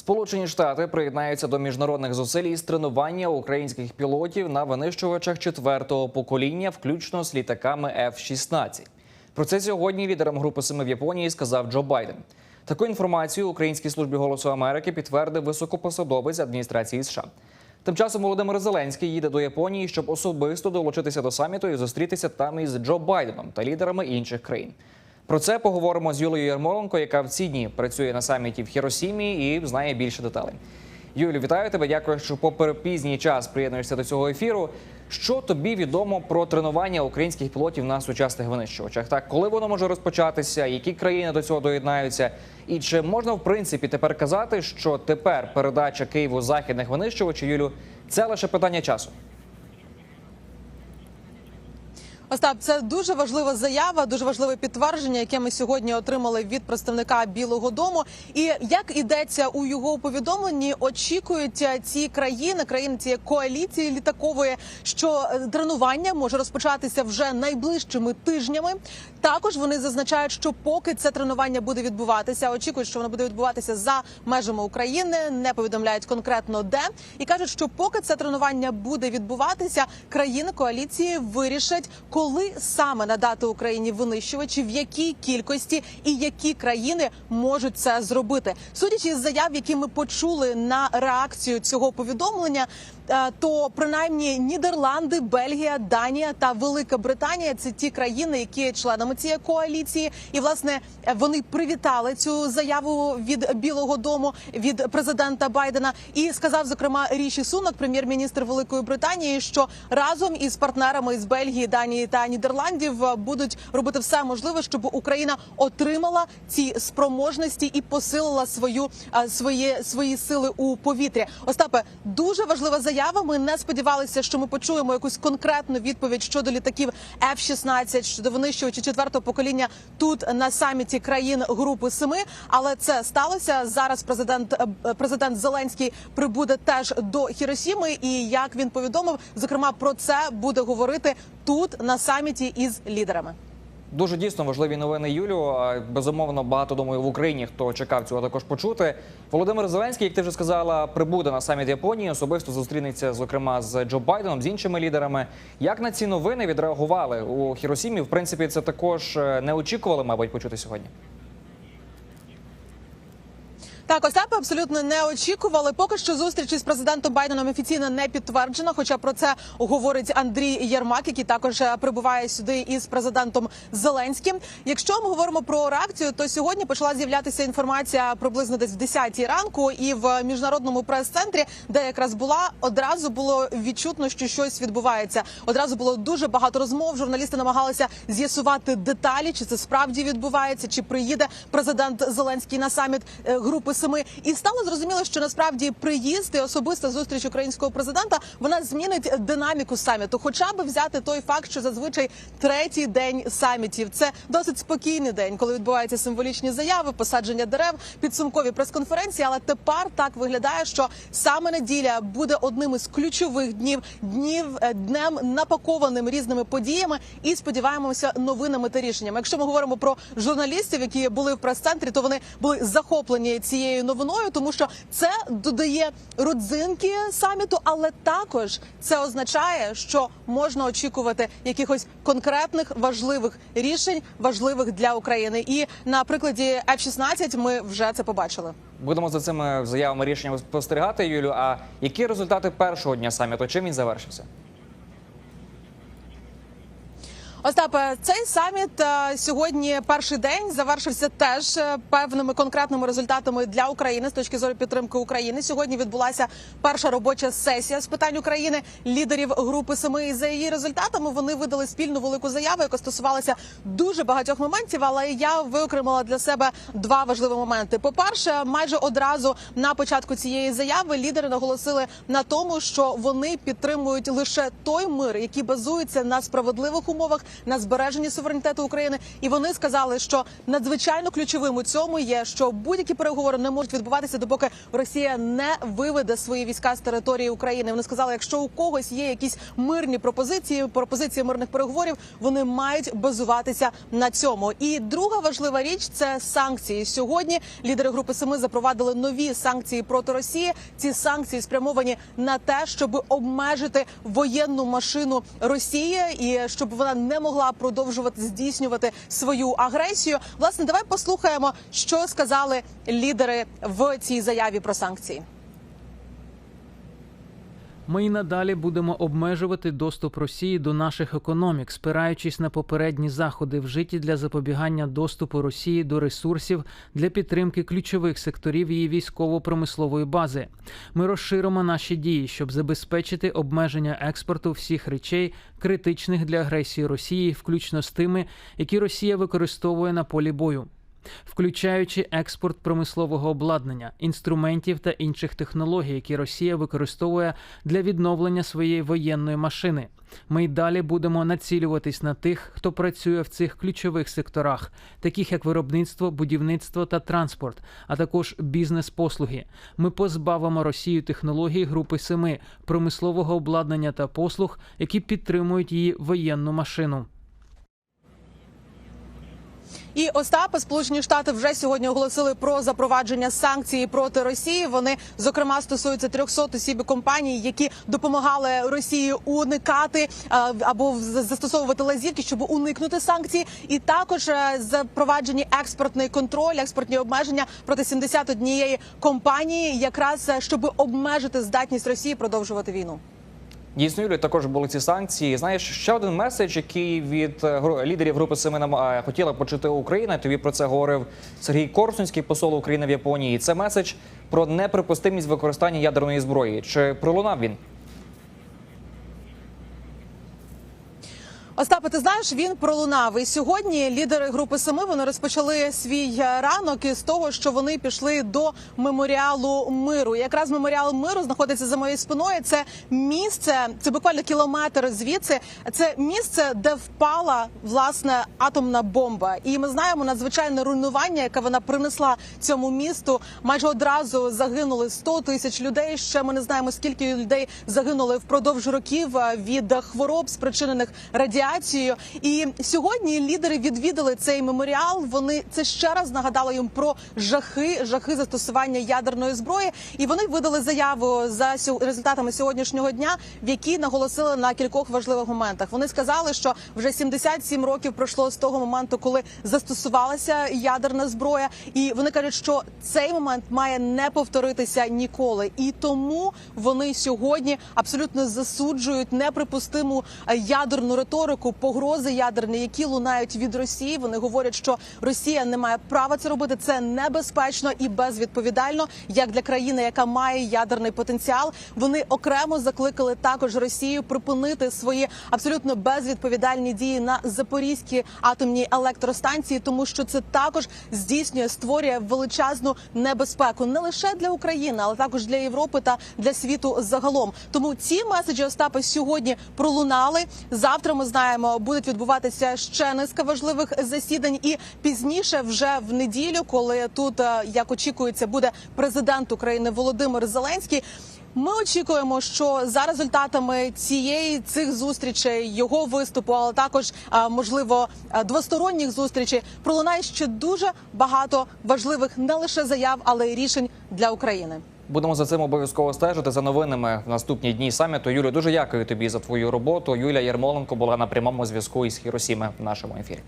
Сполучені Штати приєднаються до міжнародних зусиль із тренування українських пілотів на винищувачах четвертого покоління, включно з літаками F-16. Про це сьогодні лідерам групи семи в Японії сказав Джо Байден. Таку інформацію Українській службі голосу Америки підтвердив високопосадовець адміністрації США. Тим часом Володимир Зеленський їде до Японії, щоб особисто долучитися до саміту і зустрітися там із Джо Байденом та лідерами інших країн. Про це поговоримо з Юлією Ярмоленко, яка в ці дні працює на саміті в Хіросімі і знає більше деталей. Юлю, вітаю тебе. Дякую, що попри пізній час приєднуєшся до цього ефіру. Що тобі відомо про тренування українських пілотів на сучасних винищувачах? Так, коли воно може розпочатися? Які країни до цього доєднаються? І чи можна в принципі тепер казати, що тепер передача Києву західних винищувачів, Юлю, це лише питання часу? Остап, це дуже важлива заява, дуже важливе підтвердження, яке ми сьогодні отримали від представника Білого Дому. І як ідеться у його повідомленні, очікують ці країни, країни цієї коаліції літакової, що е, тренування може розпочатися вже найближчими тижнями. Також вони зазначають, що поки це тренування буде відбуватися, очікують, що воно буде відбуватися за межами України, не повідомляють конкретно де, і кажуть, що поки це тренування буде відбуватися, країни коаліції вирішать, коли саме надати Україні винищувачі, в якій кількості і які країни можуть це зробити. Судячи з заяв, які ми почули на реакцію цього повідомлення. Е, То принаймні Нідерланди, Бельгія, Данія та Велика Британія це ті країни, які членами цієї коаліції, і власне вони привітали цю заяву від Білого Дому від президента Байдена. І сказав зокрема Ріші Сунак, прем'єр-міністр Великої Британії, що разом із партнерами з Бельгії, Данії та Нідерландів е, будуть робити все можливе, щоб Україна отримала ці спроможності і посилила свою е, свої свої сили у повітрі. Остапе дуже важлива заява. Ми не сподівалися, що ми почуємо якусь конкретну відповідь щодо літаків F-16, щодо винищувачів четвертого покоління тут на саміті країн Групи Семи. Але це сталося зараз. Президент е, президент Зеленський прибуде теж до Хіросіми. І як він повідомив, зокрема про це буде говорити тут на саміті із лідерами. Дуже дійсно важливі новини, Юлю. Безумовно, багато думаю в Україні, хто чекав цього також почути. Володимир Зеленський, як ти вже сказала, прибуде на саміт Японії. Особисто зустрінеться, зокрема, з Джо Байденом, з іншими лідерами. Як на ці новини відреагували у Хіросімі? В принципі, це також е, не очікували, мабуть, почути сьогодні. Так, Остапи абсолютно не очікували. Поки що зустріч із президентом Байденом офіційно не підтверджена. Хоча про це говорить Андрій Єрмак, який також е, прибуває сюди із президентом Зеленським. Якщо ми говоримо про реакцію, то сьогодні почала з'являтися інформація приблизно десь в 10 ранку, і в міжнародному прес-центрі, де якраз була, одразу було відчутно, що щось відбувається. Одразу було дуже багато розмов. Журналісти намагалися з'ясувати деталі, чи це справді відбувається, чи приїде президент Зеленський на саміт е, групи семи. І стало зрозуміло, що насправді приїзд і особиста зустріч українського президента вона змінить динаміку саміту. Хоча би взяти той факт, що зазвичай третій день самітів це досить спокійний день, коли відбуваються символічні заяви, посадження дерев, підсумкові прес-конференції. Але тепер так виглядає, що саме неділя буде одним із ключових днів днів е, днем напакованим різними подіями. І сподіваємося новинами та рішеннями. Якщо ми говоримо про журналістів, які були в прес-центрі, то вони були захоплені цією новиною, тому що це додає родзинки саміту, але також це означає, що можна очікувати якихось конкретних важливих рішень, важливих для України. І на прикладі F-16 ми вже це побачили. Будемо за цими заявами рішеннями спостерігати, Юлю. А які результати першого дня саміту? Чим він завершився? Остапе, цей саміт е, сьогодні перший день завершився теж е, певними конкретними результатами для України з точки зору підтримки України. Сьогодні відбулася перша робоча сесія з питань України лідерів групи семи. І за її результатами вони видали спільну велику заяву, яка стосувалася дуже багатьох моментів. Але я виокремила для себе два важливі моменти. По перше, майже одразу на початку цієї заяви лідери наголосили на тому, що вони підтримують лише той мир, який базується на справедливих умовах на збереженні суверенітету України. І вони сказали, що надзвичайно ключовим у цьому є, що будь-які переговори не можуть відбуватися, допоки Росія не виведе свої війська з території України. Вони сказали, якщо у когось є якісь мирні пропозиції, пропозиції мирних переговорів, вони мають базуватися на цьому. І друга важлива річ це санкції. Сьогодні лідери групи Семи запровадили нові санкції проти Росії. Ці санкції спрямовані на те, щоб обмежити воєнну машину Росії і щоб вона не могла продовжувати здійснювати свою агресію. Власне, давай послухаємо, що сказали лідери в цій заяві про санкції. Ми й надалі будемо обмежувати доступ Росії до наших економік, спираючись на попередні заходи, вжиті для запобігання доступу Росії до ресурсів для підтримки ключових секторів її військово-промислової бази. Ми розширимо наші дії, щоб забезпечити обмеження експорту всіх речей, критичних для агресії Росії, включно з тими, які Росія використовує на полі бою включаючи експорт промислового обладнання, інструментів та інших технологій, які Росія використовує для відновлення своєї воєнної машини. Ми й далі будемо націлюватись на тих, хто працює в цих ключових секторах, таких як виробництво, будівництво та транспорт, а також бізнес-послуги. Ми позбавимо Росію технологій групи семи, промислового обладнання та послуг, які підтримують її воєнну машину. І Остапи Сполучені Штати вже сьогодні оголосили про запровадження санкцій проти Росії. Вони зокрема стосуються 300 осіб і компаній, які допомагали Росії уникати е, або застосовувати лазівки, щоб уникнути санкцій. І також е, запроваджені експортний контроль, експортні обмеження проти 71 компанії, якраз е, щоб обмежити здатність Росії продовжувати війну. Дійсно, Юлі, також були ці санкції. Знаєш, ще один меседж, який від е, лідерів групи Семена е, хотіла почути Україна. Тобі про це говорив Сергій Корсунський, посол України в Японії. Це меседж про неприпустимість використання ядерної зброї. Чи пролунав він? Остапе, ти знаєш, він пролунав. І сьогодні лідери групи Семи вони розпочали свій е, ранок із того, що вони пішли до меморіалу миру. Якраз меморіал миру знаходиться за моєю спиною. Це місце, це буквально кілометр звідси. Це місце, де впала власне атомна бомба. І ми знаємо надзвичайне руйнування, яке вона принесла цьому місту. Майже одразу загинули 100 тисяч людей. Ще ми не знаємо, скільки людей загинули впродовж років е, від хвороб, спричинених радіацією. І сьогодні лідери відвідали цей меморіал. Вони це ще раз нагадали їм про жахи, жахи застосування ядерної зброї. І вони видали заяву за результатами сьогоднішнього дня, в якій наголосили на кількох важливих моментах. Вони сказали, що вже 77 років пройшло з того моменту, коли застосувалася ядерна зброя, і вони кажуть, що цей момент має не повторитися ніколи. І тому вони сьогодні абсолютно засуджують неприпустиму е, ядерну риторику, погрози ядерні, які лунають від Росії. Вони говорять, що Росія не має права це робити. Це небезпечно і безвідповідально, як для країни, яка має ядерний потенціал. Вони окремо закликали також Росію припинити свої абсолютно безвідповідальні дії на запорізькій атомній електростанції, тому що це також здійснює створює величезну небезпеку не лише для України, але також для Європи та для світу загалом. Тому ці меседжі Остапа сьогодні пролунали. Завтра ми знаємо, будуть відбуватися ще низка важливих засідань, і пізніше, вже в неділю, коли тут е, як очікується, буде президент України Володимир Зеленський. Ми очікуємо, що за результатами цієї цих зустрічей, його виступу, але також можливо двосторонніх зустрічей, пролунає ще дуже багато важливих не лише заяв, але й рішень для України. Будемо за цим обов'язково стежити за новинами в наступні дні саміту. Юлю, дуже дякую тобі за твою роботу. Юлія Єрмоленко була на прямому зв'язку із Хіросіми в нашому ефірі.